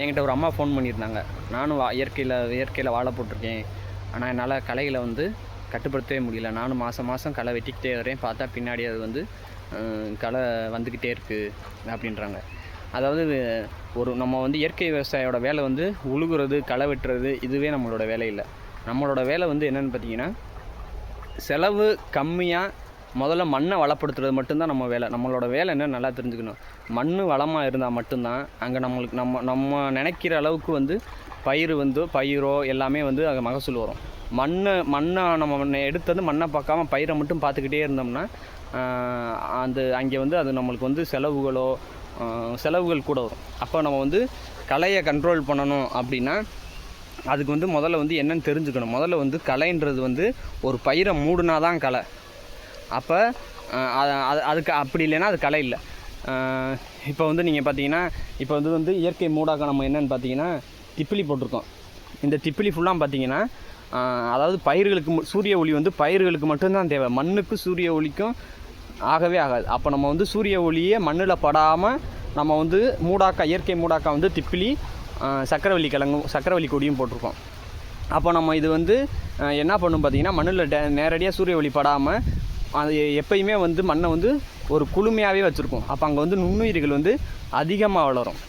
என்கிட்ட ஒரு அம்மா ஃபோன் பண்ணியிருந்தாங்க. நானும் வா இயற்கையில் இயற்கையில் வாழை போட்டிருக்கேன். ஆனால் என்னால் களைகளை வந்து கட்டுப்படுத்தவே முடியல. நானும் மாதம் மாதம் களை வெட்டிக்கிட்டே வரேன் பார்த்தா பின்னாடி அது வந்து களை வந்துக்கிட்டே இருக்குது அப்படின்றாங்க. அதாவது ஒரு நம்ம வந்து இயற்கை விவசாயோட வேலை வந்து உழுகுறது களை வெட்டுறது இதுவே நம்மளோட வேலை இல்லை. நம்மளோட வேலை வந்து என்னென்னு பார்த்தீங்கன்னா செலவு கம்மியாக முதல்ல மண்ணை வளப்படுத்துறது மட்டும்தான் நம்ம வேலை. நம்மளோட வேலை என்ன நல்லா தெரிஞ்சுக்கணும். மண் வளமாக இருந்தால் மட்டும்தான் அங்கே நம்மளுக்கு நம்ம நம்ம நினைக்கிற அளவுக்கு வந்து பயிர் வந்து பயிரோ எல்லாமே வந்து அங்கே மகசூல் வரும். மண்ணை மண்ணை நம்ம எடுத்தது மண்ணை பார்க்காம பயிரை மட்டும் பார்த்துக்கிட்டே இருந்தோம்னா அந்த அங்கே வந்து அது நம்மளுக்கு வந்து செலவுகளோ செலவுகள் கூட வரும். அப்போ நம்ம வந்து கலையை கண்ட்ரோல் பண்ணணும் அப்படின்னா அதுக்கு வந்து முதல்ல வந்து என்னன்னு தெரிஞ்சுக்கணும். முதல்ல வந்து கலைன்றது வந்து ஒரு பயிரை மூடுனா தான் கலை. அப்போ அது அதுக்கு அப்படி இல்லைன்னா அது களை இல்லை. இப்போ வந்து நீங்கள் பார்த்தீங்கன்னா இப்போ வந்து வந்து இயற்கை மூடாக நம்ம என்னன்னு பார்த்தீங்கன்னா திப்பிலி போட்டிருக்கோம். இந்த திப்பிலி ஃபுல்லாக பார்த்தீங்கன்னா அதாவது பயிர்களுக்கு சூரிய ஒளி வந்து பயிர்களுக்கு மட்டும்தான் தேவை. மண்ணுக்கு சூரிய ஒளிக்கும் ஆகவே ஆகாது. அப்போ நம்ம வந்து சூரிய ஒளியே மண்ணில் படாமல் நம்ம வந்து மூடாக்கா இயற்கை மூடாக்கா வந்து திப்பிலி சக்கரவள்ளி கிழங்கும் சக்கரவள்ளி கொடியும் போட்டிருக்கோம். அப்போ நம்ம இது வந்து என்ன பண்ணும் பார்த்தீங்கன்னா மண்ணில் டே நேரடியாக சூரிய ஒளி படாமல் அது எப்பயுமே வந்து மண்ணை வந்து ஒரு குளுமையாகவே வச்சுருக்கும். அப்போ அங்கே வந்து நுண்ணுயிர்கள் வந்து அதிகமாக வளரும்.